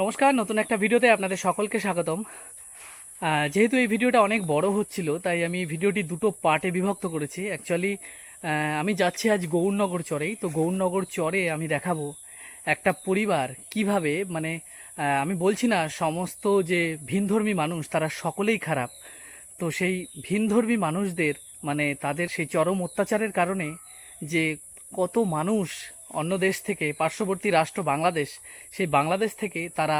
নমস্কার, নতুন একটা ভিডিওতে আপনাদের সকলকে স্বাগতম। যেহেতু এই ভিডিওটা অনেক বড় হচ্ছিল, তাই আমি ভিডিওটি দুটো পার্টে বিভক্ত করেছি। অ্যাকচুয়ালি আমি যাচ্ছি আজ গৌরনগর চরেই। তো গৌরনগর চরে আমি দেখাবো একটা পরিবার কীভাবে মানে আমি বলছি না, সমস্ত যে ভিনধর্মী মানুষ, তারা সকলেই খারাপ। তো সেই ভিনধর্মী মানুষদের মানে তাদের সেই চরম অত্যাচারের কারণে যে কত মানুষ অন্য দেশ থেকে পার্শ্ববর্তী রাষ্ট্র বাংলাদেশ, সেই বাংলাদেশ থেকে তারা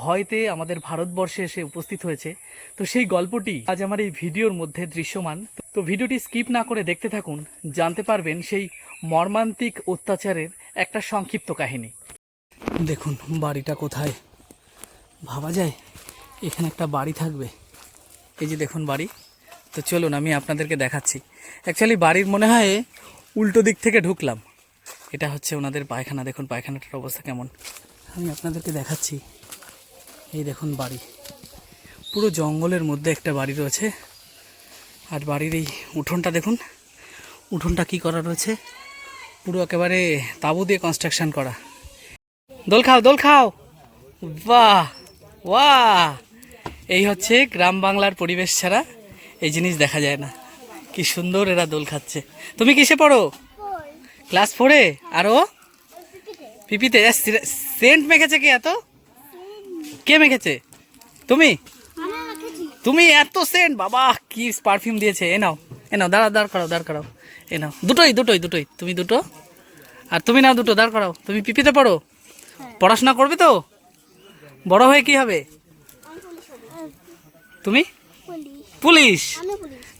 ভয়তে আমাদের ভারতবর্ষে এসে উপস্থিত হয়েছে। তো সেই গল্পটি আজ আমার এই ভিডিওর মধ্যে দৃশ্যমান। তো ভিডিওটি স্কিপ না করে দেখতে থাকুন, জানতে পারবেন সেই মর্মান্তিক অত্যাচারের একটা সংক্ষিপ্ত কাহিনী। দেখুন, বাড়িটা কোথায়? ভাবা যায়, এখানে একটা বাড়ি থাকবে। এই যে দেখুন বাড়ি। তো চলুন, আমি আপনাদেরকে দেখাচ্ছি। অ্যাকচুয়ালি বাড়ির মনে হয় উল্টো দিক থেকে ঢুকলাম। এটা হচ্ছে ওনাদের পায়খানা। দেখুন, পায়খানাটার অবস্থা কেমন। আমি আপনাদেরকে দেখাচ্ছি। এই দেখুন বাড়ি। পুরো জঙ্গলের মধ্যে একটা বাড়ি রয়েছে। আর বাড়ির এই উঠোনটা দেখুন। উঠোনটা কি করা রয়েছে? পুরো একেবারে তাঁবু দিয়ে কনস্ট্রাকশন করা। দোল খাও দোল খাও। বাহ বাহ। এই হচ্ছে গ্রাম বাংলার পরিবেশ ছাড়া এই জিনিস দেখা যায় না। কি সুন্দর এরা দোল খাচ্ছে। তুমি কিসে পড়ো? ক্লাস ফোরে? আর ও? পিপিতে? সেন্ট মেখেছে কে এত? কে মেখেছে? তুমি? তুমি এত সেন্ট? বাবা কি পারফিউম দিয়েছে? এ নাও এ নাও দাঁড়াও দাঁড় করাও দাঁড় করাও এ নাও। দুটোই দুটোই দুটোই। তুমি দুটো? আর তুমি নাও দুটো দাঁড় করাও। তুমি পিপিতে পড়ো? পড়াশোনা করবে তো? বড় হয়ে কি হবে? তুমি? পুলিশ।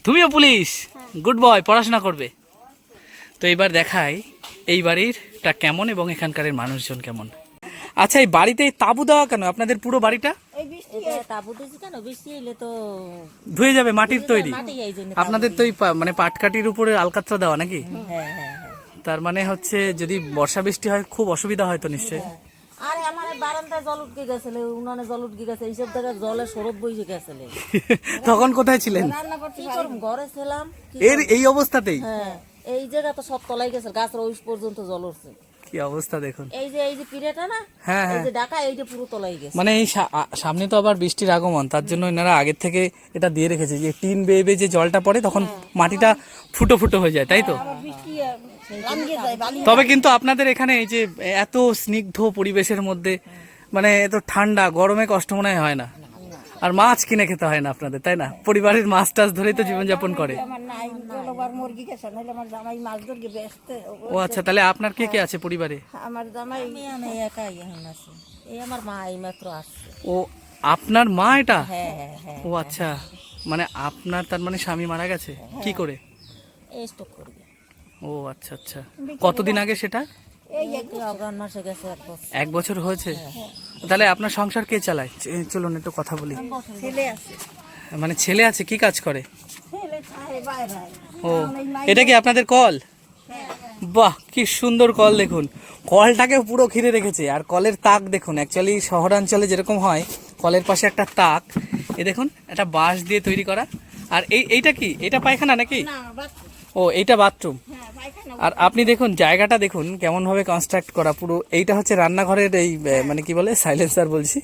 তুমিও পুলিশ? গুড বয় পড়াশোনা করবে। তো এইবার দেখাই এই বাড়িরটা কেমন এবং এখানকার মানুষজন কেমন। আচ্ছা এই বাড়িতে তাঁবু দেওয়া কেন? আপনাদের পুরো বাড়িটা? এটা তাবু দিয়েছি কেন? বৃষ্টি এলে তো ধুয়ে যাবে মাটির তৈরি। আপনাদের তো এই পা- মানে পাটকাঠির উপরে আলকাতরা দেওয়া নাকি? হ্যাঁ হ্যাঁ হ্যাঁ। তার মানে হচ্ছে যদি বর্ষা বৃষ্টি হয় খুব অসুবিধা হয় তো নিশ্চয়ই? আরে আমার বারান্দায় জল উঠকে গেছিল উনানে জল উঠকে গেছে এইসব জায়গায় জলের সরব বইছে গেছিল। তখন কোথায় ছিলেন? ঘরে ছিলাম এর এই অবস্থাতেই? হ্যাঁ। এই জায়গা তো সব তলাই গেছে গাছের ওই পর্যন্ত জল উঠছে। কি অবস্থা দেখুন। এই যে এই যে পিড়েটা না হ্যাঁ এই হ্যাঁ যে ডাকা এই যে পুরো তলাই গেছে। মানে এই সামনে তো আবার বৃষ্টির আগমন তার জন্য এনারা আগের থেকে এটা দিয়ে রেখেছে যে টিন বেয়ে বেয়ে যে জলটা পড়ে তখন মাটিটা ফুটো ফুটো হয়ে যায় তাই তো? তবে কিন্তু আপনাদের এখানে এই যে এত স্নিগ্ধ পরিবেশের মধ্যে মানে এত ঠান্ডা গরমে কষ্ট মনে হয় হয় না। আর মাছ কিনে খেতে হয় না আপনাদের তাই না? পরিবারের মাছ টাছ ধরেই তো জীবনযাপন করে। আমার নাই জলবার মুরগি গেছে নাহলে আমার জামাই মাছ ধরকে বেচতে ও আচ্ছা তাহলে আপনার কে কে আছে পরিবারে? আমার জামাই আমি একাই এখন আছি। এই আমার মা এই মাত্র আসছে। ও আপনার মা এটা? হ্যাঁ হ্যাঁ হ্যাঁ ও আচ্ছা মানে আপনার তার মানে স্বামী মারা গেছে? কি করে? ও আচ্ছা আচ্ছা। কতদিন আগে সেটা? এক বছর। হয়েছে? তাহলে আপনার সংসার কে চালায়? চলুন একটু কথা বলি। মানে ছেলে আছে কি কাজ করে? ও এটা কি আপনাদের কল? বাহ কি সুন্দর কল দেখুন। কলটাকে পুরো ঘিরে রেখেছে। আর কলের তাক দেখুন অ্যাকচুয়ালি শহরাঞ্চলে যেরকম হয় কলের পাশে একটা তাক। এ দেখুন একটা বাঁশ দিয়ে তৈরি করা। আর এই এইটা কি? এটা পায়খানা নাকি? ও এইটা বাথরুম। হ্যাঁ আর আপনি দেখুন জায়গাটা দেখুন কেমন ভাবে কনস্ট্রাক্ট করা পুরো এইটা হচ্ছে রান্নাঘরের এই মানে কি বলে সাইলেন্সার বলছি।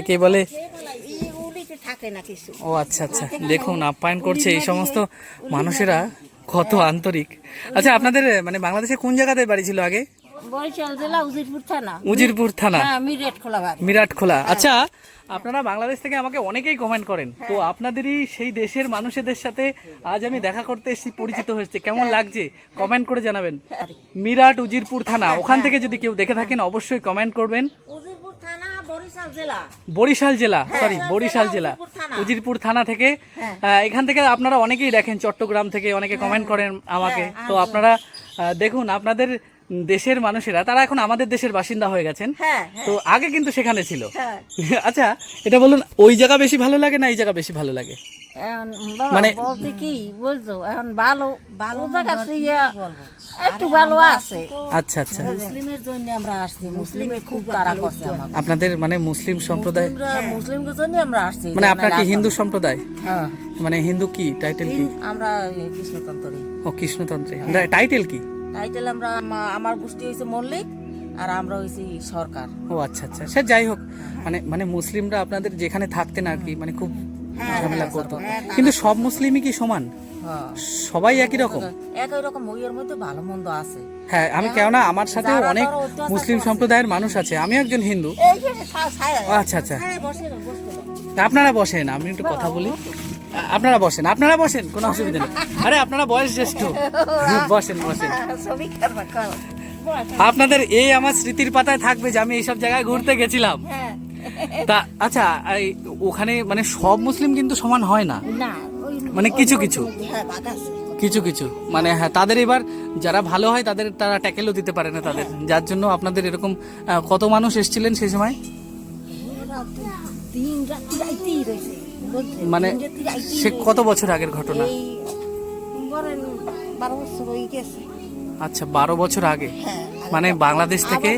একে বলে ও আচ্ছা আচ্ছা। দেখুন আপ্যায়ন করছে এই সমস্ত মানুষেরা কত আন্তরিক। আচ্ছা আপনাদের মানে বাংলাদেশে কোন জায়গাতে বাড়ি ছিল আগে? উজিরপুর থানা। উজিরপুর থানা। হ্যাঁ মিরাট খোলা। আচ্ছা আপনারা বাংলাদেশ থেকে আমাকে অনেকেই কমেন্ট করেন। তো আপনাদেরই সেই দেশের মানুষেদের সাথে আজ আমি দেখা করতে এসেছি পরিচিত হয়েছে। কেমন লাগছে? কমেন্ট করে জানাবেন। মিরাট উজিরপুর থানা ওখান থেকে যদি কেউ দেখে থাকেন অবশ্যই কমেন্ট করবেন। বরিশাল জেলা। সরি বরিশাল জেলা উজিরপুর থানা। থেকে। এখান থেকে আপনারা অনেকেই দেখেন চট্টগ্রাম থেকে অনেকে কমেন্ট করেন আমাকে। তো আপনারা দেখুন আপনাদের দেশের মানুষেরা তারা এখন আমাদের দেশের বাসিন্দা হয়ে গেছেন। হ্যাঁ তো আগে কিন্তু সেখানে ছিল। হ্যাঁ। আচ্ছা এটা বলুন ওই জায়গা বেশি ভালো লাগে না এই জায়গা বেশি ভালো লাগে? মানে- বলতে কি বলছো এখন ভালো ভালো জায়গা একটু ভালো আছে। আচ্ছা আচ্ছা। মুসলিমের জন্য আমরা আসছি মুসলিমে খুব তারা করছে আপনাদের মানে মুসলিম সম্প্রদায়? মুসলিমদের জন্য আমরা আসছি মানে আপনার কি হিন্দু সম্প্রদায়? হ্যাঁ। মানে হিন্দু কি টাইটেল কি? আমরা কৃষ্ণতন্ত্রী ও কৃষ্ণতন্ত্রে টাইটেল কি? টাইটেল আমরা আমার গোষ্ঠী হয়েছে মল্লিক আর আমরা হয়েছি সরকার। ও আচ্ছা আচ্ছা। সে যাই হোক মানে মানে মুসলিমরা আপনাদের যেখানে থাকতেন আর কি মানে খুব ঝামেলা করতো। কিন্তু সব মুসলিমই কি সমান? হ্যাঁ। সবাই একই রকম? একই রকম বইয়ের মধ্যে ভালো মন্দ আছে। হ্যাঁ আমি কেননা আমার সাথেও অনেক মুসলিম সম্প্রদায়ের মানুষ আছে। আমি একজন হিন্দু। আচ্ছা আচ্ছা। হ্যাঁ। আপনারা বসেন আমি একটু কথা বলি। আপনারা বসেন আপনারা বসেন কোনো অসুবিধা নেই। আরে আপনারা বয়স জ্যেষ্ঠ। বসেন বসেন। আপনাদের এই আমার স্মৃতির পাতায় থাকবে যে আমি এইসব জায়গায় ঘুরতে গেছিলাম। হ্যাঁ। তা আচ্ছা এই ওখানে মানে সব মুসলিম কিন্তু সমান হয় না? মানে কিছু কিছু? হ্যাঁ কিছু কিছু। মানে হ্যাঁ তাদের এবার যারা ভালো হয় তাদের তারা ট্যাকেলও দিতে পারে না তাদের। যার জন্য আপনাদের এরকম কত মানুষ এসেছিলেন সেই সময়? মানে সে কত বছর আগের ঘটনা? আচ্ছা বারো বছর আগে? হ্যাঁ মানে বাংলাদেশ থেকে?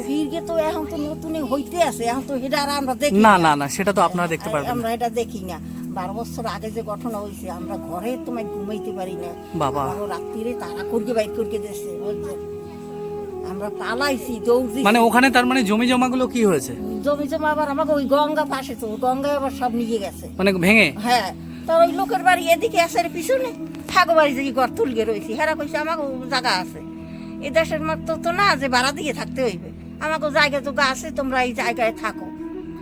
তো এখন তো নতুন হইতে আছে এখন তো এটা আমরা দেখি না না। না সেটা তো আপনারা দেখতে পারবেন আমরা এটা দেখি না। বারো বছর আগে যে ঘটনা হয়েছে আমরা ঘরে তোমায় ঘুমাইতে পারি না। বাবা। রাত্রিরে তারা করিয়ে বাইর করিয়ে দিচ্ছে বুঝছেন আমরা পালাইছি দৌড়ছি। মানে ওখানে তার মানে জমি জমাগুলো কি হয়েছে? জমি জমা আবার আমাকে ওই গঙ্গা পাশে তো গঙ্গায় আবার সব নিয়ে গেছে। মানে ভেঙে? হ্যাঁ। তার ওই লোকের বাড়ি এদিকে আছে এর পিছনে। থাকো বাড়ি যে ঘর তুলগে রয়েছি হেরা কইছে আমাকে জায়গা আছে। এ দেশের মতো তো না যে ভাড়া দিয়ে থাকতে হইবে। আমাকে জায়গা তো আছে তোমরা এই জায়গায় থাকো।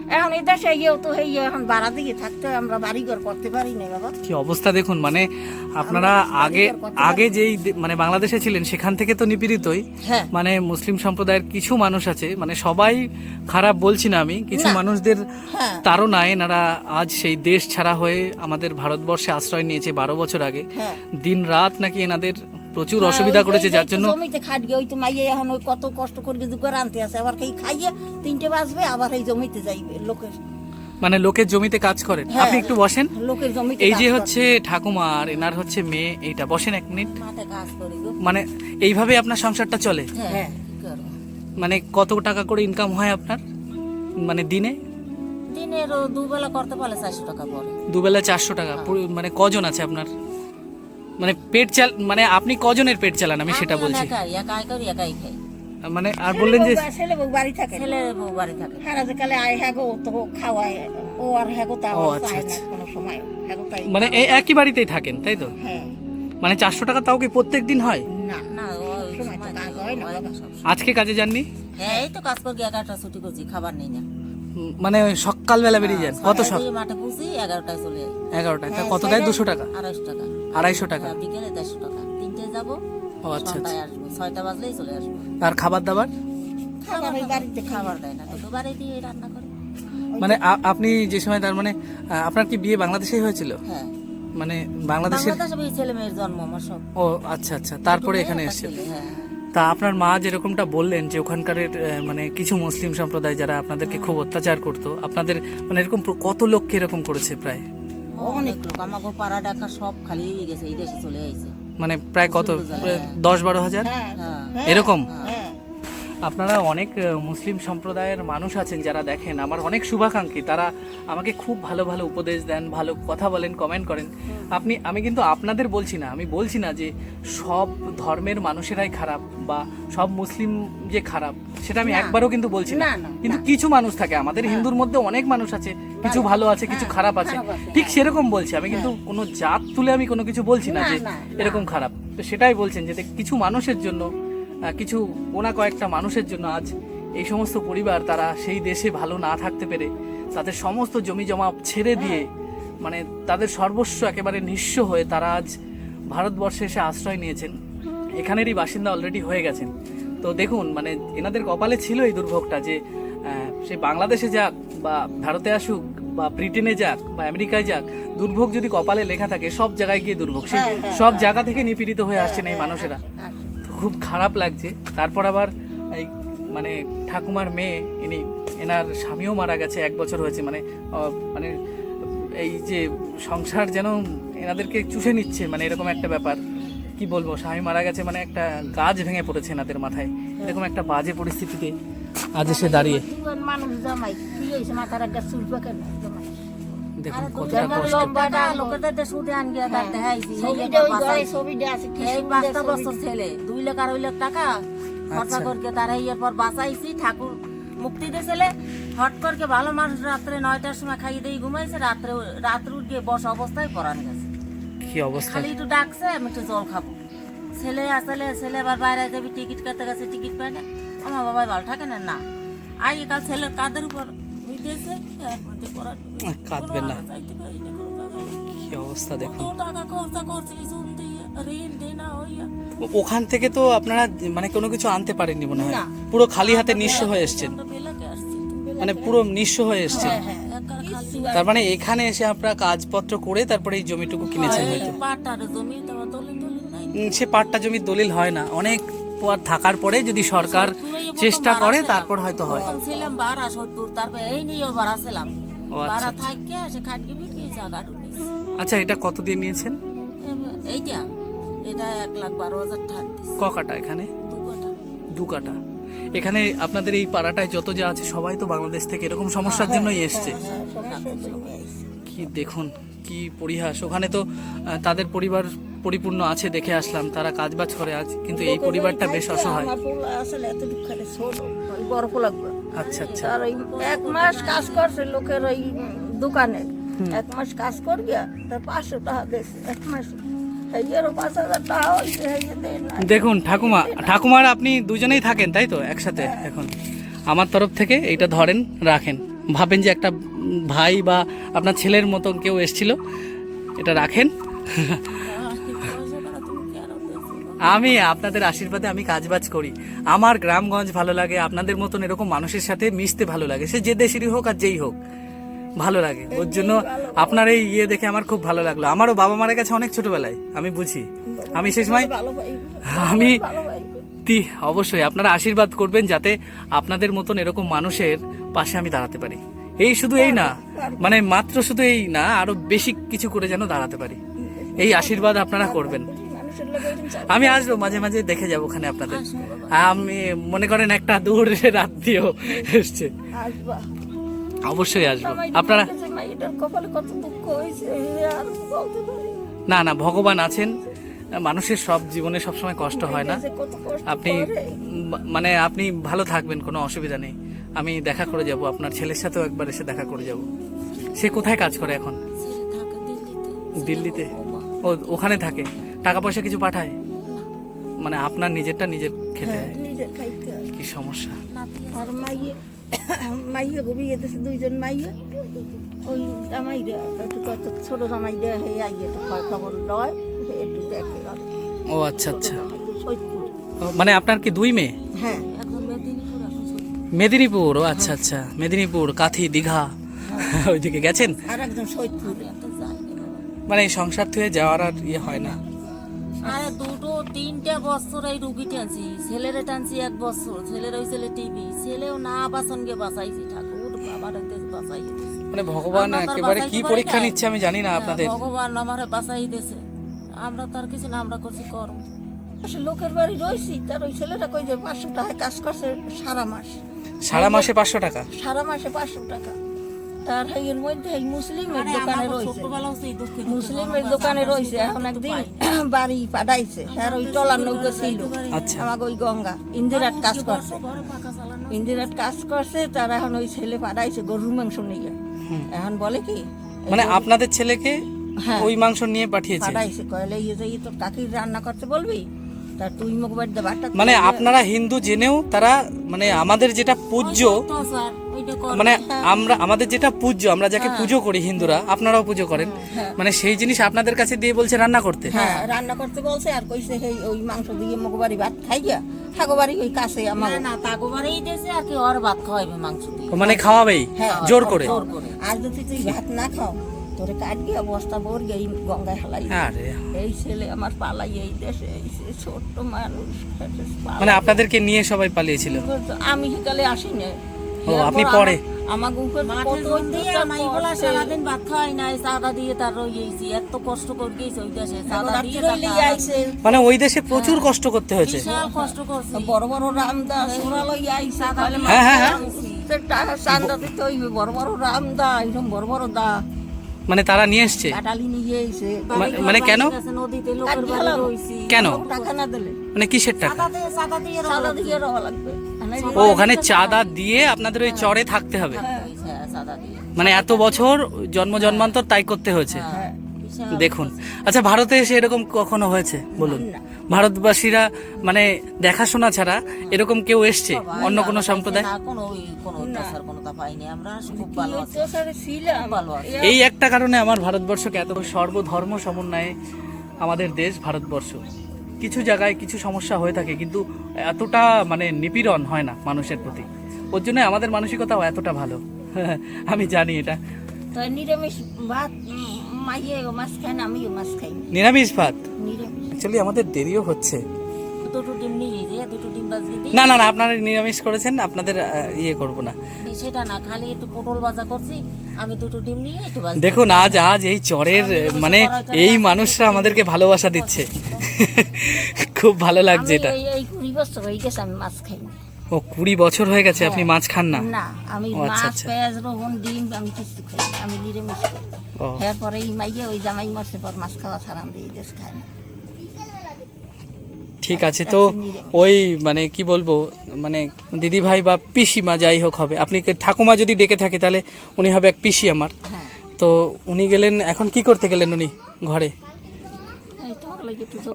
এখন এই দেশে গিয়েও তো এই এখন ভাড়া দিয়ে থাকতে আমরা বাড়ি ঘর করতে পারি না বাবা। কি অবস্থা দেখুন মানে আপনারা আগে আগে যেই মানে বাংলাদেশে ছিলেন সেখান থেকে তো নিপীড়িতই। হ্যাঁ। মানে মুসলিম সম্প্রদায়ের কিছু মানুষ আছে মানে সবাই খারাপ বলছি না আমি কিছু মানুষদের হ্যাঁ। তাড়নায় এনারা আজ সেই দেশ ছাড়া হয়ে আমাদের ভারতবর্ষে আশ্রয় নিয়েছে বারো বছর আগে। হ্যাঁ। দিন রাত নাকি এনাদের প্রচুর হ্যাঁ, অসুবিধা করেছে যার জন্য জমিতে খাটবে ওই তো মাইয়ে এখন ওই কত কষ্ট করে যদি করে আনতে আছে আবার এই খাইয়ে তিনটে বাজবে আবার এই জমিতে যাইবে লোকের মানে লোকের জমিতে কাজ করেন। হ্যাঁ। আপনি একটু বসেন। লোকের জমিতে এই যে হচ্ছে ঠাকুমা আর এনার হচ্ছে মেয়ে এইটা বসেন এক মিনিট। কাজ করি মানে এইভাবে আপনার সংসারটা চলে? হ্যাঁ করব? মানে কত টাকা করে ইনকাম হয় আপনার? মানে দিনে? দিনের দুবেলা করতে পারলে চারশো টাকা পরে দুবেলা চারশো টাকা মানে কজন আছে আপনার? মানে পেট চাল মানে আপনি কজনের পেট চালান? আমি সেটা বলছি। একাই একাই করি একাই খাই। মানে আর বললেন যে ছেলে বউ- বাড়ি থাকে। ছেলে বউ বাড়ি থাকে। হারা যে কালে আয় হ্যাগো তো খাওয়ায়। ও আর হ্যাগো তা ও, আচ্ছা, আচ্ছা। কোনো সময়। হ্যাগো তাই। মানে এই একই বাড়িতেই থাকেন তাই তো? হ্যাঁ। মানে চারশো টাকা তাও কি প্রত্যেক দিন হয়? না। না ওই সময় তো কাজ হয় না হয় না বাবা। সব। আজকে কাজে যাননি? হ্যাঁ এই তো কাজ করি এগারোটা ছুটি করছি খাবার নেই না। মানে সকালবেলা বেরিয়ে যান। কত ছয়টায় সব মাঠে পুষি এগারোটায় চলে যাই। এগারোটায়। তা হ্যাঁ, কত দেয়? দুশো টাকা? আড়াইশো টাকা। আড়াইশো টাকা। হ্যাঁ, বিকেলে দেড়শো টাকা। তিনটে যাব ও আচ্ছা আচ্ছা। আসব। ছয়টা বাজলেই চলে আসব। আর খাবার দাবার? খাবার বাড়িতে খাবার দেয় না। তো বাড়ি দিয়ে রান্না করে। মানে আপনি যে সময় তার মানে আপনার কি বিয়ে বাংলাদেশেই হয়েছিল? হ্যাঁ। মানে বাংলাদেশের বাংলাদেশে ছেলে মেয়ের জন্ম আমার সব। ও আচ্ছা আচ্ছা। তারপরে এখানে একটা এসেছেন। ছেলে, হ্যাঁ। তা আপনার মা যেরকমটা বললেন যে ওখানকার মানে কিছু মুসলিম সম্প্রদায় যারা আপনাদেরকে খুব অত্যাচার করতো আপনাদের মানে এরকম কত লোককে এরকম করেছে প্রায়? অনেক লোক আমাকে পাড়া ডাকা সব খালি হয়ে গেছে এই দেশে চলে গেছে মানে প্রায় কত দশ বারো হাজার? হ্যাঁ হ্যাঁ। এরকম? হ্যাঁ। আপনারা অনেক মুসলিম সম্প্রদায়ের মানুষ আছেন যারা দেখেন আমার অনেক শুভাকাঙ্ক্ষী। তারা আমাকে খুব ভালো ভালো উপদেশ দেন ভালো কথা বলেন কমেন্ট করেন। আপনি আমি কিন্তু আপনাদের বলছি না আমি বলছি না যে সব ধর্মের মানুষেরাই খারাপ বা সব মুসলিম যে খারাপ সেটা আমি একবারও কিন্তু বলছি না। কিন্তু কিছু মানুষ থাকে আমাদের হিন্দুর মধ্যে অনেক মানুষ আছে কিছু ভালো আছে কিছু খারাপ আছে। ঠিক সেরকম বলছি আমি কিন্তু কোনো জাত তুলে আমি কোনো কিছু বলছি না যে। এরকম খারাপ। তো সেটাই বলছেন যে কিছু মানুষের জন্য কিছু ওনা কয়েকটা মানুষের জন্য আজ এই সমস্ত পরিবার তারা সেই দেশে ভালো না থাকতে পেরে তাদের সমস্ত জমি জমা ছেড়ে দিয়ে মানে তাদের সর্বস্ব একেবারে নিঃস্ব হয়ে তারা আজ ভারতবর্ষে এসে আশ্রয় নিয়েছেন। এখানেরই বাসিন্দা অলরেডি হয়ে গেছেন। তো দেখুন মানে এনাদের কপালে ছিল এই দুর্ভোগটা যে সে বাংলাদেশে যাক বা ভারতে আসুক বা ব্রিটেনে যাক বা আমেরিকায় যাক দুর্ভোগ যদি কপালে লেখা থাকে সব জায়গায় গিয়ে দুর্ভোগ। সেই সব জায়গা থেকে নিপীড়িত হয়ে আসছেন এই মানুষেরা। খুব খারাপ লাগছে। তারপর আবার এই মানে ঠাকুমার মেয়ে, ইনি, এনার স্বামীও মারা গেছে, এক বছর হয়েছে মানে মানে এই যে সংসার যেন এনাদেরকে চুষে নিচ্ছে মানে এরকম একটা ব্যাপার। কি বলব, স্বামী মারা গেছে মানে একটা গাছ ভেঙে পড়েছে এনাদের মাথায়। এরকম একটা বাজে পরিস্থিতিতে আজ এসে দাঁড়িয়ে। মানুষ জামাই দেখুন কতটা কষ্ট। লোক বাটা লোকেদের সুদে আন গিয়া তার দেখাইছি এই পাঁচটা বছর ছেলে দুই লাখ আড়াই লাখ টাকা খরচা আচ্ছা। করকে তারা ইয়ের পর বাঁচাইছি ঠাকুর মুক্তি দিয়েছিলে হট করকে ভালো মানুষ রাত্রে নয়টার সময় খাইয়ে দিয়ে ঘুমাইছে রাত্রে রাত্রে উঠে বসা অবস্থায় পরান গেছে। কি অবস্থা? খালি একটু ডাকছে আমি একটু জল খাব। ছেলে আসলে ছেলে আবার বাইরে যাবি টিকিট কাটতে গেছে টিকিট পায় না। আমার বাবাই ভালো থাকে না না। আই কাল ছেলের কাদের উপর কাঁদবেন না। কি অবস্থা দেখুন। ওখান থেকে তো আপনারা মানে কোনো কিছু আনতে পারেননি মনে হয়? পুরো খালি হাতে নিঃস্ব হয়ে এসছেন। মানে পুরো নিঃস্ব হয়ে এসছেন। তার মানে এখানে এসে আপনারা কাজপত্র করে তারপরে এই জমিটুকু কিনেছেন হয়তো। সে পাট্টা জমির দলিল হয় না। অনেক পর থাকার পরে যদি সরকার চেষ্টা করে তারপর হয়তো হয়। তখন ছিলাম বারা সত্তর তারপর এই বাড়া ছিলাম। আচ্ছা থাকে সে খাটকে বিটকে জায়গা আচ্ছা এটা কত দিয়ে নিয়েছেন? এইটা এটা এক লাখ বারো হাজার টাকা ক কাটা এখানে? দু কাটা। এখানে আপনাদের এই পাড়াটায় যত যা আছে সবাই তো বাংলাদেশ থেকে এরকম সমস্যার জন্যই এসছে। কি দেখুন। কি পরিহাস? ওখানে তো তাদের পরিবার পরিপূর্ণ আছে দেখে আসলাম তারা কাজবাজ করে আজ কিন্তু এই পরিবারটা বেশ অসহায়। পোলা আচ্ছা আচ্ছা। আর ওই এক মাস কাজ করছে লোকের ওই দোকানে। এক মাস কাজ কর গিয়া তার পাঁচশো টাকা দিয়েছে এক মাস। দেখুন ঠাকুমা ঠাকুমার আপনি দুজনেই থাকেন তাই তো একসাথে এখন। আমার তরফ থেকে এইটা ধরেন রাখেন। ভাবেন যে একটা ভাই বা আপনার ছেলের মতো কেউ এসছিল এটা রাখেন। আমি আপনাদের আশীর্বাদে আমি কাজবাজ করি। আমার গ্রামগঞ্জ ভালো লাগে আপনাদের মতন এরকম মানুষের সাথে মিশতে ভালো লাগে। সে যে দেশেরই হোক আর যেই হোক ভালো লাগে। ওর জন্য আপনার এই ইয়ে দেখে আমার খুব ভালো লাগল। আমারও বাবা মারা গেছে অনেক ছোটবেলায় আমি বুঝি। আমি সে সময় আমি তি অবশ্যই আপনারা আশীর্বাদ করবেন যাতে আপনাদের মতন এরকম মানুষের পাশে আমি দাঁড়াতে পারি। এই শুধু এই না মানে মাত্র শুধু এই না আরও বেশি কিছু করে যেন দাঁড়াতে পারি। এই আশীর্বাদ আপনারা করবেন। আমি আসব মাঝে মাঝে দেখে যাব ওখানে আপনাদের। আমি মনে করেন একটা দূর রাত দিয়েও এসছে। অবশ্যই আসব। আপনারা। না না ভগবান আছেন। মানুষের সব জীবনে সবসময় কষ্ট হয় না। আপনি মানে আপনি ভালো থাকবেন কোনো অসুবিধা নেই। আমি দেখা করে যাব আপনার ছেলের সাথেও একবার এসে দেখা করে যাব। সে কোথায় কাজ করে এখন? দিল্লিতে? ও ওখানে থাকে। টাকা পয়সা কিছু পাঠায়? মানে আপনার নিজেরটা নিজের খেতে হয় কি সমস্যা? আর মাইয়ে মাইয়ে গবি গেছে দুইজন মাইয়ে। ওই জামাই রে ছোট জামাই হে আইয়ে খবর লয়। ও আচ্ছা আচ্ছা। মানে আপনার কি দুই মেয়ে? হ্যাঁ। মেদিনীপুর ও আচ্ছা আচ্ছা। মেদিনীপুর কাথি দীঘা ওইদিকে গেছেন। মানে এই সংসার থেকে যাওয়ার আর ইয়ে হয় না। আরে দুটো তিনটা বছর এই রুগী টানছি। ছেলেরে টানছি এক বছর। ছেলের ওই ছেলে টিভি। ছেলেও না বাসন গিয়ে বাঁচাইছি ঠাকুর বাবার বাঁচাই মানে ভগবান আর একেবারে কি পরীক্ষা নিচ্ছে আমি জানি না আপনাদের। ভগবান আমার বাঁচাই দিয়েছে। আমরা তার কিছু না আমরা করছি কর্ম। লোকের বাড়ি রয়েছি তার ওই ছেলেটা কই যে পাঁচশো টাকা কাজ করছে সারা মাস। সারা মাসে পাঁচশো টাকা? সারা মাসে পাঁচশো টাকা। তার এর মধ্যে এই মুসলিমের দোকানে রয়েছে। মুসলিমের দোকানে রয়েছে এখন একদিন বাড়ি পাঠাইছে। আর ওই টলার নৌকা ছিল। আচ্ছা। আমাকে ওই গঙ্গা। ইন্দিরাট কাজ করছে। ইন্দিরাট কাজ করছে তার এখন ওই ছেলে পাঠাইছে গরুর মাংস নিয়ে। এখন বলে কি মানে আপনাদের ছেলেকে হ্যাঁ। ওই মাংস নিয়ে পাঠিয়েছে। পাঠাইছে কয়লে ইয়ে যে তোর কাকির রান্না করতে বলবি? তা তুই মুখ মানে আপনারা হিন্দু জেনেও তারা মানে আমাদের যেটা পূজ্য তো মানে আমরা আমাদের যেটা পূজ্য আমরা যাকে পুজো করি হিন্দুরা আপনারাও পুজো করেন। মানে সেই জিনিস আপনাদের কাছে দিয়ে বলছে রান্না করতে। হ্যাঁ রান্না করতে বলছে আর কইছে সেই ওই মাংস দিয়ে মুখ বাড়ি ভাত খাই গিয়া থাকো বাড়ি ওই কাছে আমার না না তাগো বাড়িই আর কি ওর ভাত খাওয়াইবে মাংস দিয়ে। মানে খাওয়াবেই হ্যাঁ, জোর করে। জোর করে। আর যদি তুই ভাত না খাও তোরে কাট গিয়া বস্তা ভর গিয়ে এই গঙ্গায় হালাই এই ছেলে আমার পালাই এই দেশে এই সে ছোট্ট মানুষ মানে আপনাদেরকে নিয়ে সবাই পালিয়েছিল? আমি সেকালে আসি না ও, আপনি পরে? মাইগুলা করছে। সারাদিন ভাত খাওয়াই নাই চাঁদা দিয়ে তার রইয়েছি এত কষ্ট করে গেছে ওই দেশে চাঁদা দিয়ে মানে ওই দেশে প্রচুর কষ্ট করতে হয়েছে। বিশাল কষ্ট করছি। বড় বড় রামদা সোনা লই আইছে তাহলে হ্যাঁ, হ্যাঁ, হ্যাঁ। টাকা চান্দা দিতে হইবে বড় বড় রামদা এরকম বড় বড় দা। মানে তারা নিয়ে এসছে? মানে কেন? কেন? টাকা না দিলে। মানে কিসের টাকা? লাগবে। ও ওখানে চাঁদা দিয়ে আপনাদের ওই চরে থাকতে হবে? হ্যাঁ, দিয়ে। মানে এত বছর জন্ম জন্মান্তর তাই করতে হয়েছে। হ্যাঁ, দেখুন। আচ্ছা ভারতে এসে এরকম কখনো হয়েছে? বলুন। ভারতবাসীরা মানে দেখাশোনা ছাড়া এরকম কেউ এসছে? অন্য কোনো সম্প্রদায়? কোনো ওই কোনো অত্যাচার কোনো তা পাইনি। আমরা খুব ভালো আছি। অত্যাচারে ছিলাম? ভালো আছি। এই একটা কারণে আমার ভারতবর্ষকে এত সর্বধর্ম সমন্বয়ে আমাদের দেশ ভারতবর্ষ। কিছু জায়গায় কিছু সমস্যা হয়ে থাকে কিন্তু এতটা মানে নিপীড়ন হয় না মানুষের প্রতি। ওর জন্য আমাদের মানসিকতাও এতটা ভালো। আমি জানি এটা। নিরামিষ ভাত মাইয়ে মাছ খাই না আমিও মাছ খাই না। নিরামিষ। ভাত অ্যাকচুয়ালি আমাদের দেরিও হচ্ছে। দুটো ডিম নিয়ে যে দুটো ডিম বাজবি না না না আপনারা নিরামিষ করেছেন আপনাদের ইয়ে করব না। সেটা না খালি একটু পটল ভাজা করছি আমি দুটো ডিম নিয়ে একটু দেখুন আজ আজ এই চরের মানে এই মানুষরা আমাদেরকে ভালোবাসা দিচ্ছে। খুব ভালো লাগছে এটা। এই এই কুড়ি বছর হয়ে গেছে আমি মাছ খাই না। ও কুড়ি বছর হয়ে গেছে আপনি মাছ খান না? না আমি আচ্ছা, মাছ আচ্ছা। পেঁয়াজ রসুন ডিম আমি কিছু খাই আমি নিরামিষ খাই। এরপরে এই মাইয়ে ওই জামাই মাসে পর মাছ খাওয়া ছাড়ান দিয়ে দেশ খায় না। ঠিক আছে তো ওই মানে কি বলব মানে দিদি ভাই বা পিসিমা যাই হোক হবে আপনি ঠাকুমা যদি ডেকে থাকে তাহলে উনি হবে এক পিসি আমার। হ্যাঁ। তো উনি গেলেন এখন কি করতে গেলেন উনি ঘরে?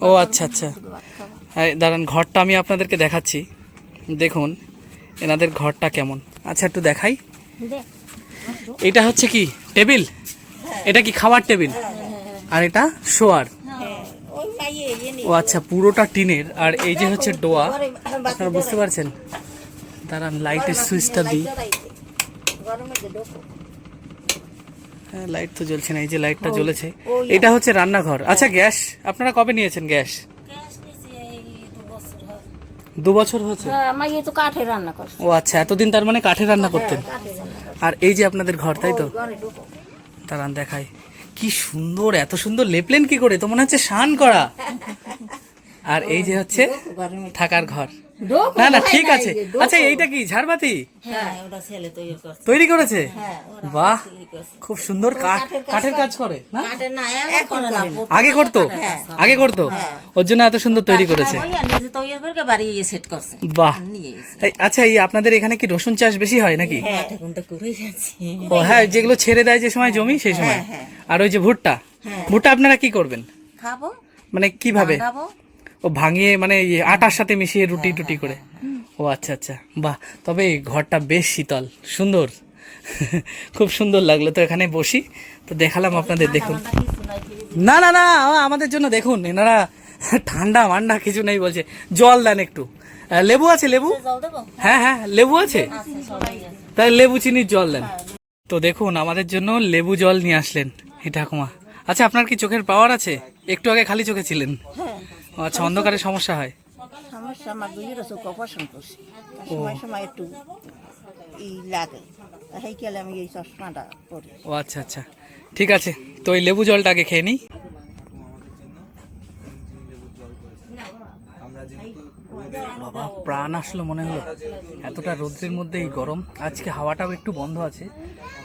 ও আচ্ছা আচ্ছা। হ্যাঁ দাঁড়ান ঘরটা আমি আপনাদেরকে দেখাচ্ছি। দেখুন এনাদের ঘরটা কেমন? আচ্ছা একটু দেখাই। এটা হচ্ছে কি? টেবিল? এটা কি খাবার টেবিল? আর এটা শোয়ার? ও আচ্ছা পুরোটা টিনের। আর এই যে হচ্ছে ডোয়া আপনারা বুঝতে পারছেন? দাঁড়ান লাইটের সুইচটা দিই। হ্যাঁ লাইট তো জ্বলছে না এই যে লাইটটা জ্বলেছে। এটা হচ্ছে রান্নাঘর। আচ্ছা গ্যাস? আপনারা কবে নিয়েছেন গ্যাস গ্যাস নিয়েছি এই দু বছর হয়। দু বছর হচ্ছে আমার মাইয়ে তো কাঠে রান্না করছে। ও আচ্ছা এতদিন তার মানে কাঠে রান্না করতেন? রান্না করছে। আর এই যে আপনাদের ঘর তাই তো? দাঁড়ান দেখাই। কি সুন্দর এত সুন্দর লেপলেন কি করে? তো মনে হচ্ছে শান করা। আর এই যে হচ্ছে থাকার ঘর। না না ঠিক আছে। আচ্ছা এইটা কি ঝাড়বাতি? হ্যাঁ তৈরি করেছে। হ্যাঁ, বাহ খুব সুন্দর কাঠ কাঠের কাজ করে। না? কাটে না এখন করে না আগে করতো? আগে করতো? ওর জন্য এত সুন্দর তৈরি করেছে। বাহ। আচ্ছা এই আপনাদের এখানে কি রসুন চাষ বেশি হয় নাকি? ও হ্যাঁ যেগুলো ছেড়ে দেয় যে সময় জমি সেই সময়। আর ওই যে ভুট্টা? ভুট্টা আপনারা কি করবেন? খাব। মানে কীভাবে? খাব ও ভাঙিয়ে মানে ইয়ে আটার সাথে মিশিয়ে রুটি টুটি করে। ও আচ্ছা আচ্ছা। বাহ তবে ঘরটা বেশ শীতল সুন্দর। খুব সুন্দর লাগল। তো এখানে বসি তো দেখালাম আপনাদের দেখুন। না না না আমাদের জন্য দেখুন এনারা ঠান্ডা মান্ডা কিছু নেই বলছে। জল দেন একটু। লেবু আছে লেবু? হ্যাঁ হ্যাঁ লেবু আছে? তাই লেবু চিনির জল দেন। তো দেখুন আমাদের জন্য লেবু জল নিয়ে আসলেন এই ঠাকুমা। আচ্ছা আপনার কি চোখের পাওয়ার আছে? একটু আগে খালি চোখে ছিলেন। হ্যাঁ আচ্ছা অন্ধকারে সমস্যা হয়? সমস্যা আমার দুইয়ের চোখ অপারেশন করছি। সময় সময় একটু ই লাগে। সেই গেলে আমি এই চশমাটা পরি। ও আচ্ছা আচ্ছা। ঠিক আছে তো ওই লেবু জলটা আগে খেয়ে নিই। বাবা প্রাণ আসলো মনে হলো। এতটা রোদ্রের মধ্যে এই গরম। আজকে হাওয়াটাও একটু বন্ধ আছে।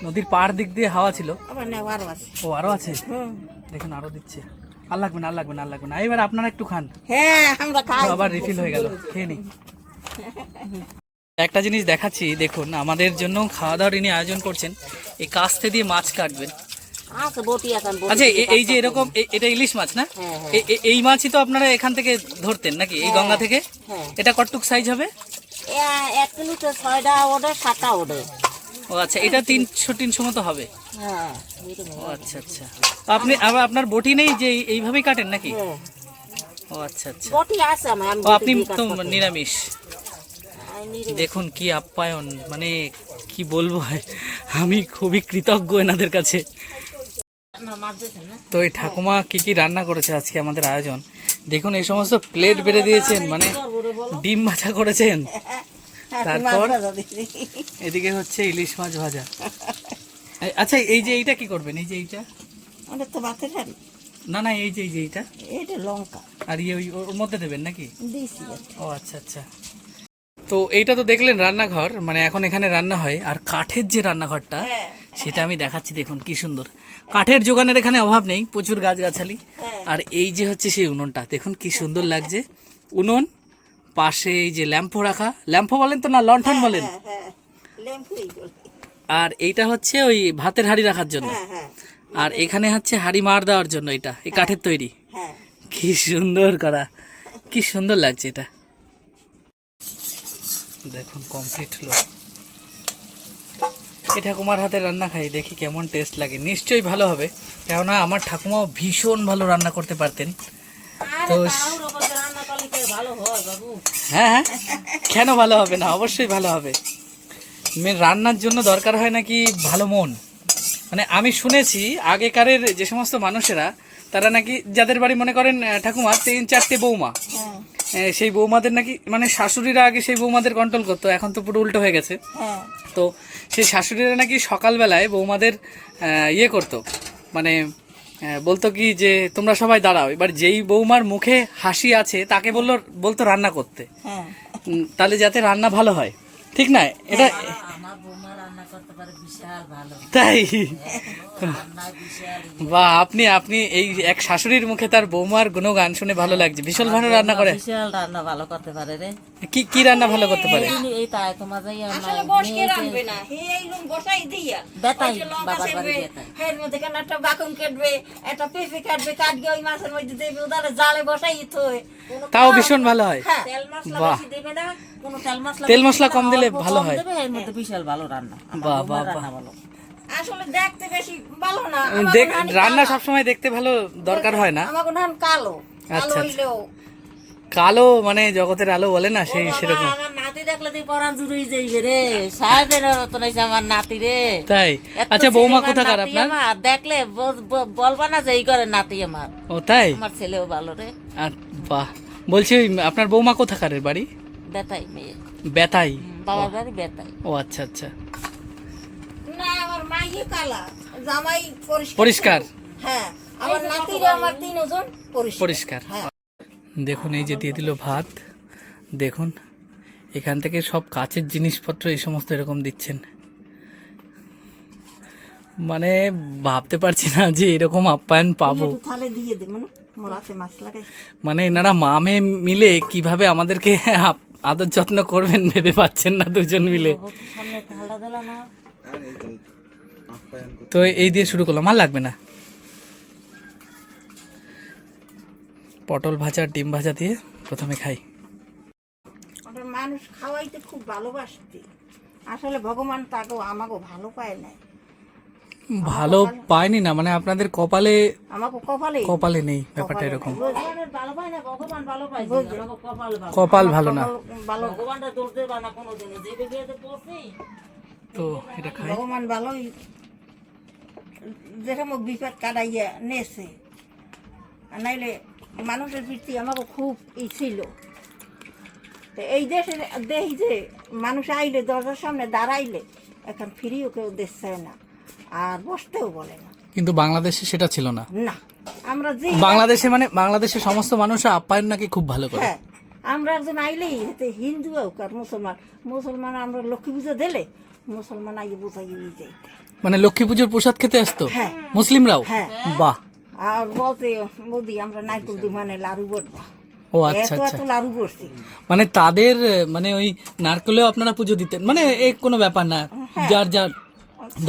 নদীর পাড় দিক দিয়ে হাওয়া ছিল। ও আরও আছে? দেখুন আরও দিচ্ছে। আর লাগবে না আর লাগবে না আর লাগবে না। এবার আপনারা একটু খান। হ্যাঁ আমরা খাই। আবার রিফিল হয়ে গেল। খেয়ে নি। একটা জিনিস দেখাচ্ছি দেখুন আমাদের জন্য খাওয়া দাওয়ার ইনি আয়োজন করছেন এই কাস্তে দিয়ে মাছ কাটবেন। বটি আচ্ছা এই যে এরকম এটা ইলিশ মাছ না? হ্যাঁ, হ্যাঁ। এই মাছই তো আপনারা এখান থেকে ধরতেন নাকি? এই গঙ্গা থেকে? হ্যাঁ। এটা কটটুক সাইজ হবে? এক কিলোতে ছয়টা ওডে সাতটা ওডে ও আচ্ছা এটা তিনশো তিনশো মতো হবে? হ্যাঁ ও আচ্ছা আচ্ছা। আপনি আবার আপনার বটি নেই যে এইভাবেই কাটেন নাকি। ও আচ্ছা আচ্ছা। বটি আছে আমার ও আপনি তো নিরামিষ। দেখুন কি আপ্যায়ন মানে কি বলব আমি খুবই কৃতজ্ঞ এনাদের কাছে। তো এই ঠাকুমা কি কি রান্না করেছে আজকে আমাদের আয়োজন? দেখুন এই সমস্ত প্লেট বেড়ে দিয়েছেন মানে ডিম ভাজা করেছেন। তারপর। এদিকে হচ্ছে ইলিশ মাছ ভাজা। আচ্ছা এই যে এইটা কি করবেন? এই যে এইটা? ওটা তো ভাতের না না এই যে এই যে এইটা? এটা লঙ্কা। আর ইয়ে ওই ওর মধ্যে দেবেন নাকি? ও আচ্ছা আচ্ছা। তো এইটা তো দেখলেন রান্নাঘর মানে এখন এখানে রান্না হয়। আর কাঠের যে রান্নাঘরটা সেটা আমি দেখাচ্ছি দেখুন কি সুন্দর। কাঠের যোগানের এখানে অভাব নেই প্রচুর গাছগাছালি। আর এই যে হচ্ছে সেই উনুনটা দেখুন কি সুন্দর লাগছে। উনুন পাশে এই যে ল্যাম্পো রাখা। ল্যাম্পো বলেন তো না লণ্ঠন বলেন? হ্যাঁ হ্যাঁ ল্যাম্পুই বলে। আর এইটা হচ্ছে ওই ভাতের হাঁড়ি রাখার জন্য। হ্যাঁ হ্যাঁ। আর এখানে হচ্ছে হাঁড়ি মার দেওয়ার জন্য এটা এই কাঠের তৈরি। হ্যাঁ। কি সুন্দর করা কি সুন্দর লাগছে এটা। দেখুন কমপ্লিট হলো এই ঠাকুমার হাতে রান্না খাই দেখি কেমন টেস্ট লাগে। নিশ্চয়ই ভালো হবে। কেননা আমার ঠাকুমাও ভীষণ ভালো রান্না করতে পারতেন। তো তাড়াহুড়ো করে রান্না করলে কি ভালো হয় হ্যাঁ কেন ভালো হবে না? অবশ্যই ভালো হবে। রান্নার জন্য দরকার হয় নাকি ভালো মন? মানে আমি শুনেছি আগেকারের যে সমস্ত মানুষেরা তারা নাকি যাদের বাড়ি মনে করেন ঠাকুমা তিন চারটে বৌমা। হ্যাঁ। সেই বৌমাদের নাকি মানে শাশুড়িরা আগে সেই বৌমাদের কন্ট্রোল করতো এখন তো পুরো উল্টো হয়ে গেছে। হ্যাঁ। তো সেই শাশুড়িরা নাকি সকালবেলায় বৌমাদের ইয়ে করতো। মানে বলতো কি যে তোমরা সবাই দাঁড়াও। এবার যেই বৌমার মুখে হাসি আছে তাকে বলল বলতো রান্না করতে। হ্যাঁ। তাহলে যাতে রান্না ভালো হয়। ঠিক না? এটা ভালো। তাই? বা আপনি আপনি এই এক শাশুড়ির মুখে তার বৌমার গুণগান শুনে ভালো লাগছে। ভীষণ ভালো রান্না করে। বিশাল রান্না ভালো করতে পারে রে। কি কি রান্না ভালো করতে পারে? এই এই তাই তোমার যাই আসলে বসকে রাখবে না। হে এইরকম বসাই দিয়া। বেতাই, বাবার বাড়ি বেতাই। এর মধ্যে কেন একটা বাকুন কাটবে একটা পেঁপে কাটবে কাটবে ওই মাছের মধ্যে দেবে ওদারে জালে বসাই থই। তাও ভীষণ ভালো হয়। হ্যাঁ তেল মশলা বেশি দেবে না কোনো তেল মশলা তেল মশলা কম দিলে ভালো হয়। এর মধ্যে বিশাল ভালো রান্না। বাহ, বাহ। ভালো। আসলে দেখতে বেশি ভালো না। রান্না সবসময় দেখতে ভালো দরকার হয় না। আমার কালো। আচ্ছা, আচ্ছা। কালো মানে জগতের আলো বলে না সেই সেরকম। তুই আচ্ছা বৌমা কোথাকার আপনার? দেখলে বলবা না যে এই করে নাতি আমার। ও তাই? আমার ছেলেও ভালো রে। আর বাহ। বলছি আপনার বৌমা কোথাকারের বাড়ি? বেতাই মেয়ে। বেতাই। বাবার বাড়ি বেতাই। ও আচ্ছা আচ্ছা। মাইয়ে কালা জামাই পরিষ্কার। পরিষ্কার। হ্যাঁ আমার নাতিরা আমার তিনজন পরিষ্কার। হ্যাঁ। দেখুন এই যে দিয়ে দিল ভাত। দেখুন এখান থেকে সব কাচের জিনিসপত্র এই সমস্ত এরকম দিচ্ছেন। মানে ভাবতে পারছি না যে এরকম আপ্যায়ন পাবো। একটু থালে দিয়ে দেবো না মোরাতে মাছ লাগাই। মানে এনারা মামে মিলে কীভাবে আমাদেরকে আপ- আদর যত্ন করবেন ভেবে পাচ্ছেন না দুজন মিলে। তো এই দিয়ে শুরু করলাম। আর লাগবে না। পটল ভাজা ডিম ভাজা দিয়ে প্রথমে খাই। মানুষ খাওয়াইতে খুব ভালোবাসতে আসলে ভগবান তাকেও আমাকেও ভালো পায় না ভালো পাইনি না মানে আপনাদের কপালে আমাকে কপালে কপালে নেই ব্যাপারটা এরকম। ভগবানের ভালো পায় না ভগবান ভালো পায় আমাকে কপাল ভালো না। তো এটা খাই। ভগবান ভালোই যেরকম বিপদ কাটাইয়া নেছে নাইলে মানুষের প্রতি আমাকে খুব ই ছিল। তো এই দেশে দেখি যে মানুষ আইলে দরজার সামনে দাঁড়াইলে এখন ফিরিও কেউ দেখছে না আর বসতেও বলে না। কিন্তু বাংলাদেশে সেটা ছিল না। না আমরা যে বাংলাদেশে মানে বাংলাদেশের সমস্ত মানুষ আপ্যায়ন নাকি খুব ভালো করে। হ্যাঁ আমরা একজন আইলেই এতে হিন্দু হোক আর মুসলমান। মুসলমান আমরা লক্ষ্মী পুজো দিলে মুসলমান আগে বোঝাই যাই মানে লক্ষ্মী পুজোর প্রসাদ খেতে আসতো? হ্যাঁ। মুসলিমরাও? হ্যাঁ। বাহ। আর বলতে বৌদি আমরা নাইকুল দি মানে লাড়ু ও আচ্ছা আচ্ছা। মানে তাদের মানে ওই নারকেলেও আপনারা পুজো দিতেন? মানে কোনো ব্যাপার না। যার যার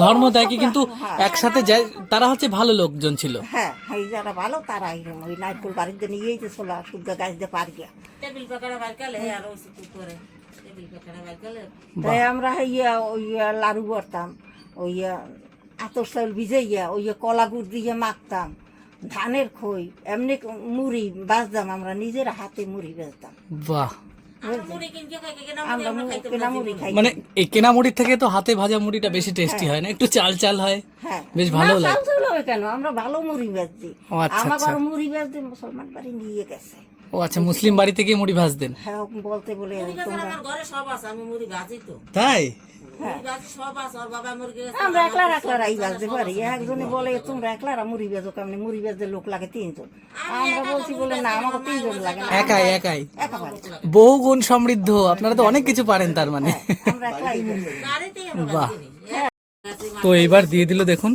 ধর্ম দেখে কিন্তু একসাথে যায় তারা হচ্ছে ভালো লোকজন ছিল। হ্যাঁ এই যারা ভালো তারা ওই নাইকুল বাড়িতে নিয়েই তো চলা শুদ্ধ গাছ দিয়ে পার গিয়া। টেবিল পাকাটা বাইর কালে আর সুতু করে। টেবিল পাকাটা বাইর কালে তাই আমরা ইয়া ওই লাড়ু করতাম ওই আতর চাউল ভিজাইয়া ওই ইয়া কলা গুড় দিয়ে মাখতাম ধানের খই এমনি মুড়ি বাজতাম আমরা নিজের হাতে মুড়ি বেচতাম। বাহ। মানে এই কেনা মুড়ির থেকে তো হাতে ভাজা মুড়িটা বেশি টেস্টি হয় না? একটু চাল চাল হয়? হ্যাঁ। বেশ ভালো লাগে। চাল চাল হবে কেন? আমরা ভালো মুড়ি বেচছি। ও আচ্ছা, আমার আচ্ছা। ঘরে মুড়ি বেচতে মুসলমান বাড়ি নিয়ে গেছে। ও আচ্ছা মুসলিম বাড়িতে গিয়ে মুড়ি ভাজতেন? হ্যাঁ বলতে বলে তোমরা। আমার ঘরে সব আছে আমি মুড়ি ভাজি তো। তাই? মুড়ি ভাজি সব আছে আর বাবা মুরগি আমরা একলা একলা রাই বাজতে পারি। একজনে বলে তোমরা একলা মুড়ি কেমনি? লোক লাগে তিনজন। আমরা বলছি বলে না আমাকে তিনজন লাগে একাই একাই। বহু গুণ সমৃদ্ধ আপনারা তো অনেক কিছু পারেন তার মানে। আমরা বাহ। তো এইবার দিয়ে দিল দেখুন,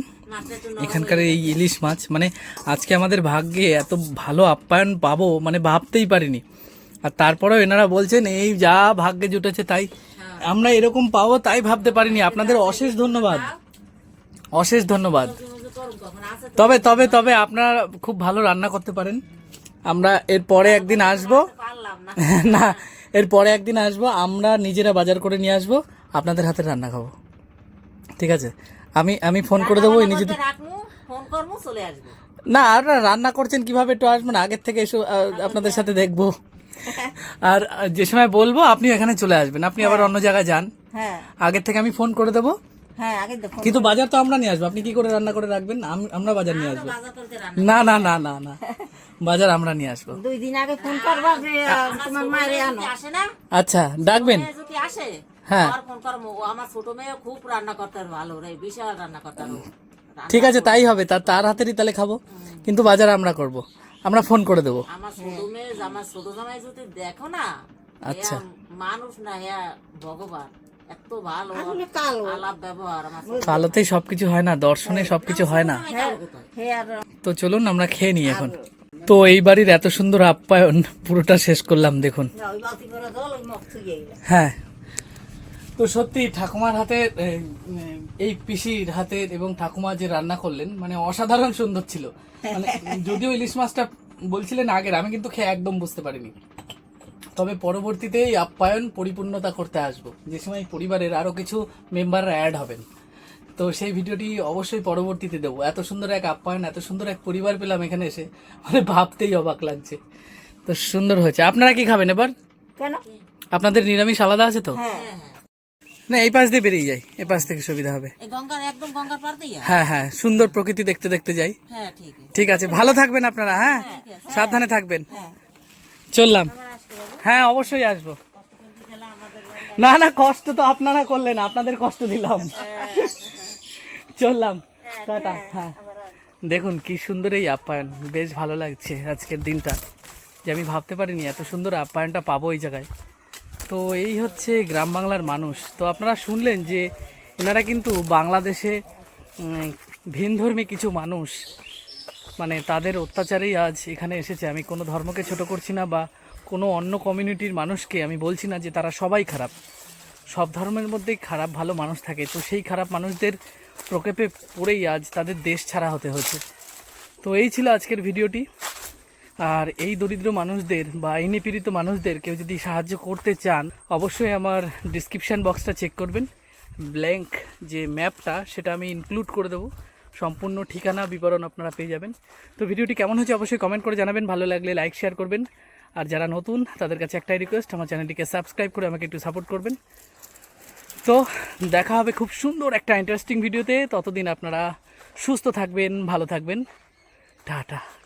এখানকার এই ইলিশ মাছ। মানে আজকে আমাদের ভাগ্যে এত ভালো আপ্যায়ন পাবো মানে ভাবতেই পারিনি। আর তারপরেও এনারা বলছেন, এই যা ভাগ্যে জুটেছে তাই আমরা এরকম পাবো, তাই ভাবতে পারিনি। আপনাদের অশেষ ধন্যবাদ। অশেষ ধন্যবাদ। তবে তবে তবে আপনারা খুব ভালো রান্না করতে পারেন। আমরা এর পরে একদিন আসব। না না এরপরে একদিন আসব। আমরা নিজেরা বাজার করে নিয়ে আসব। আপনাদের হাতে রান্না খাব। ঠিক আছে? আমি আমি ফোন করে দেবো নিজে ফোন করব চলে আসব। না আর রান্না করছেন কীভাবে একটু আসবেন আগের থেকে এসে আপনাদের সাথে দেখব। আর যে সময় বলব আপনি এখানে চলে আসবেন আপনি আবার অন্য জায়গায় যান। হ্যাঁ। আগের থেকে আমি ফোন করে দেবো। হ্যাঁ কিন্তু বাজার তো আমরা নিয়ে আসব আপনি কি করে রান্না করে রাখবেন? আমরা বাজার নিয়ে আসব। না না না না না বাজার আমরা নিয়ে আসব। দুই দিন আগে ফোন করবা যে তোমার মায়ের আনো। আসে না আচ্ছা ডাকবেন। যদি আসে হ্যাঁ। আর ফোন করব আমার ছোট মেয়ে খুব রান্না করতে ভালো রে বিশাল রান্না করতে ঠিক আছে তাই হবে। তার তার হাতেরই তাহলে খাব। কিন্তু বাজার আমরা করব। আমরা ফোন করে দেবো। আমার ছোট মেয়ে আমার ছোট জামাই যদি দেখো না আচ্ছা। মানুষ না হ্যাঁ ভগবান। এত ভালো আলাপ ব্যবহার কালোতেই সবকিছু হয় না দর্শনে সবকিছু হয় না। জামাই কালো কোথায়? হে আর তো চলুন আমরা খেয়ে নিই এখন। তো এই বাড়ির এত সুন্দর আপ্যায়ন পুরোটা শেষ করলাম দেখুন। হ্যাঁ। তো সত্যি ঠাকুমার হাতে এই পিসির হাতে এবং ঠাকুমা যে রান্না করলেন মানে অসাধারণ সুন্দর ছিল। মানে যদিও ইলিশ মাছটা বলছিলেন আগের আমি কিন্তু খেয়ে একদম বুঝতে পারিনি। তবে পরবর্তীতে এই আপ্যায়ন পরিপূর্ণতা করতে আসব। যে সময় পরিবারের আরও কিছু মেম্বাররা অ্যাড হবেন। তো সেই ভিডিওটি অবশ্যই পরবর্তীতে দেবো। এত সুন্দর এক আপ্যায়ন এত সুন্দর এক পরিবার পেলাম এখানে এসে মানে ভাবতেই অবাক লাগছে। তো সুন্দর হয়েছে। আপনারা কি খাবেন এবার? কেন? আপনাদের নিরামিষ আলাদা আছে তো? হ্যাঁ। না এই পাশ দিয়ে বেরিয়ে যাই এই পাশ থেকে সুবিধা হবে। গঙ্গার একদম গঙ্গার পার দিয়ে? হ্যাঁ হ্যাঁ সুন্দর প্রকৃতি দেখতে দেখতে যাই। হ্যাঁ ঠিক আছে। ঠিক আছে ভালো থাকবেন আপনারা হ্যাঁ? সাবধানে থাকবেন। চললাম। হ্যাঁ অবশ্যই আসব। না না কষ্ট তো আপনারা করলেন আপনাদের কষ্ট দিলাম। চললাম। টাটা হ্যাঁ। দেখুন কি সুন্দর এই আপ্যায়ন। বেশ ভালো লাগছে আজকের দিনটা। যে আমি ভাবতে পারিনি এত সুন্দর আপ্যায়নটা পাবো এই জায়গায়। তো এই হচ্ছে গ্রাম বাংলার মানুষ। তো আপনারা শুনলেন যে এনারা কিন্তু বাংলাদেশে ভিনধর্মী কিছু মানুষ। মানে তাদের অত্যাচারেই আজ এখানে এসেছে। আমি কোনো ধর্মকে ছোট করছি না বা কোনো অন্য কমিউনিটির মানুষকে আমি বলছি না যে তারা সবাই খারাপ। সব ধর্মের মধ্যেই খারাপ, ভালো মানুষ থাকে। তো সেই খারাপ মানুষদের প্রকোপে পড়েই আজ তাদের দেশ ছাড়া হতে হচ্ছে। তো এই ছিল আজকের ভিডিওটি। আর এই দরিদ্র মানুষদের বা এই নিপীড়িত মানুষদের কেউ যদি সাহায্য করতে চান, অবশ্যই আমার ডিসক্রিপশান বক্সটা চেক করবেন। ব্ল্যাঙ্ক যে ম্যাপটা সেটা আমি ইনক্লুড করে দেবো। সম্পূর্ণ ঠিকানা, বিবরণ আপনারা পেয়ে যাবেন। তো ভিডিওটি কেমন হয়েছে অবশ্যই কমেন্ট করে জানাবেন। ভালো লাগলে লাইক শেয়ার করবেন। আর যারা নতুন, তাদের কাছে একটাই রিকোয়েস্ট আমার চ্যানেলটিকে সাবস্ক্রাইব করে আমাকে একটু সাপোর্ট করবেন। তো দেখা হবে খুব সুন্দর একটা ইন্টারেস্টিং ভিডিওতে ততদিন আপনারা সুস্থ থাকবেন, ভালো থাকবেন। টাটা।